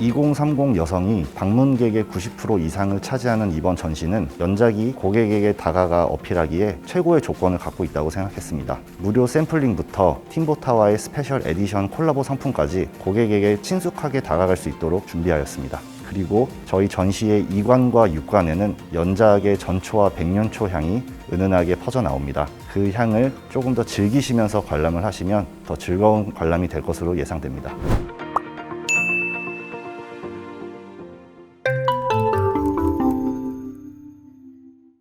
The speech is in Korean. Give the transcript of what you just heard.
2030 여성이 방문객의 90% 이상을 차지하는 이번 전시는 연작이 고객에게 다가가 어필하기에 최고의 조건을 갖고 있다고 생각했습니다. 무료 샘플링부터 팀보타와의 스페셜 에디션 콜라보 상품까지 고객에게 친숙하게 다가갈 수 있도록 준비하였습니다. 그리고 저희 전시의 2관과 6관에는 연작의 전초와 백년초 향이 은은하게 퍼져 나옵니다. 그 향을 조금 더 즐기시면서 관람을 하시면 더 즐거운 관람이 될 것으로 예상됩니다.